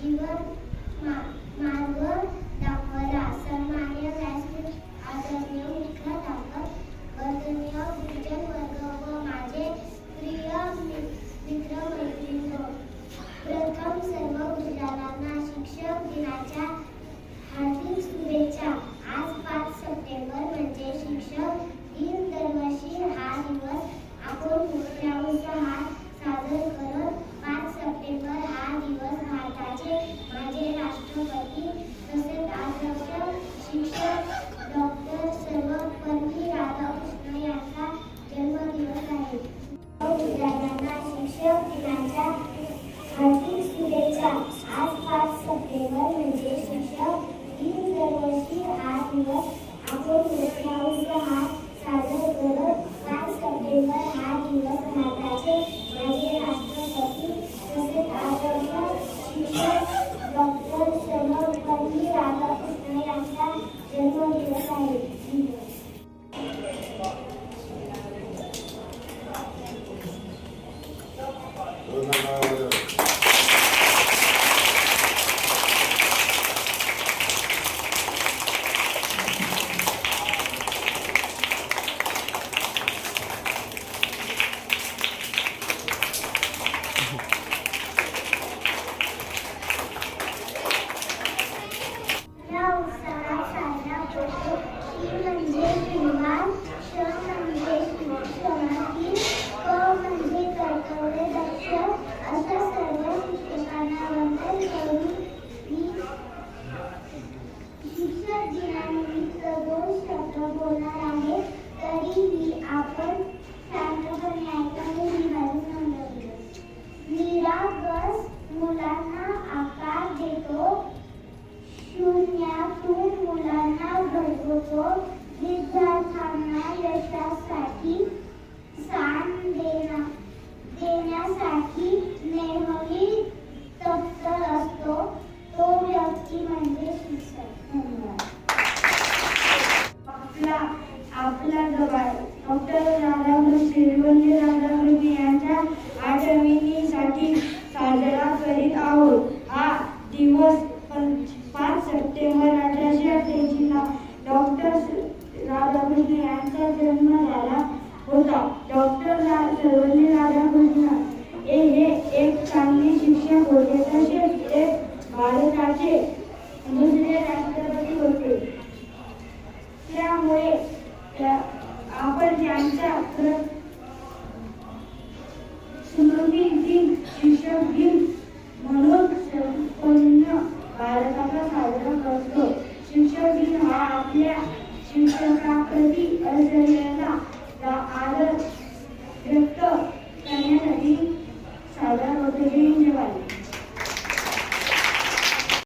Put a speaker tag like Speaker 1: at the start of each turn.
Speaker 1: 喜欢马马伦 माझे राष्ट्रपती तसेच आदर्श शिक्षक डॉक्टर सर्वपल्ली राधाकृष्ण यांचा जन्मदिवस आहे विद्यार्थ्यांना शिक्षक दिनाच्या हार्दिक शुभेच्छा आज पाच सप्टेंबर म्हणजे शिक्षक दिन दरवर्षी हा दिवस. आपण शून्यातून मुलांना घडवतो विद्यार्थ्यांना यशासाठी
Speaker 2: डॉक्टर राधाकृष्ण श्रीवंत राधाकृष्ण यांच्या आठवणीसाठी साजरा करीत आहोत हा दिवस पाच सप्टेंबर अठराशे अठ्ठ्याऐंशीला डॉक्टर राधाकृष्ण यांचा जन्म झाला होता डॉक्टर रा- राधाकृष्ण हे हे एक चांगले शिक्षक होते तसेच ते भारताचे दुसरे राष्ट्रपती होते. त्यामुळे त्या- आपल्या शिक्षकाप्रती असलेला आदर